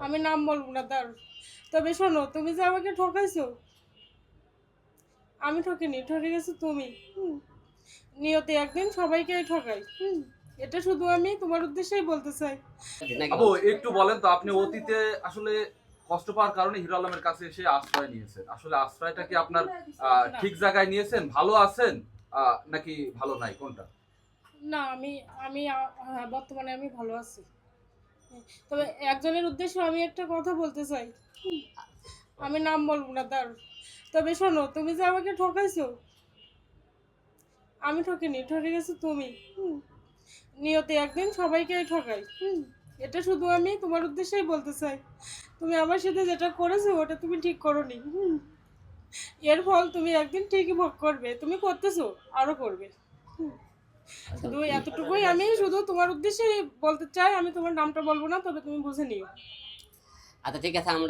আমি নাম বলব না তার তবে শোনো তুমি যে আমাকে ঠকাইছো আমি ঠকিনি ঠকে গেছো তুমি। নিয়তে একদিন সবাইকে ঠকাই। হুম। এটা শুধু আমি তোমার উদ্দেশ্যেই বলতে চাই। আবু একটু বলেন তো আপনি অতীতে আসলে কষ্ট পাওয়ার কারণে হিরো আলমের কাছে এসে আশ্রয় নিয়েছেন। আসলে আশ্রয়টা কি আপনার ঠিক জায়গায় নিয়েছেন ভালো আছেন নাকি ভালো নাই কোনটা? না আমি আমি হ্যাঁ, বর্তমানে আমি ভালো আছি। তবে একজনের উদ্দেশ্যে আমি একটা কথা বলতে চাই। আমি নাম বলব না তার তবে শোনো, তুমি যে আমাকে ঠকাইছো, আমি ঠকিনি, ঠকে গেছো তুমি। নিয়তে একদিন সবাইকে ঠকাই। হুম এটা শুধু আমি তোমার উদ্দেশ্যেই বলতে চাই। তুমি আমার সাথে যেটা করেছ, ওটা তুমি ঠিক করোনি। হুম এর ফল তুমি একদিন ঠিকই ভোগ করবে। তুমি করতেছো আরও করবে। হুম শুধু এতটুকুই আমি শুধু তোমার উদ্দেশ্যে বলতে চাই, আমি তোমার নামটা বলব না, তবে তুমি বুঝে নিও। আচ্ছা ঠিক আছে, আমরা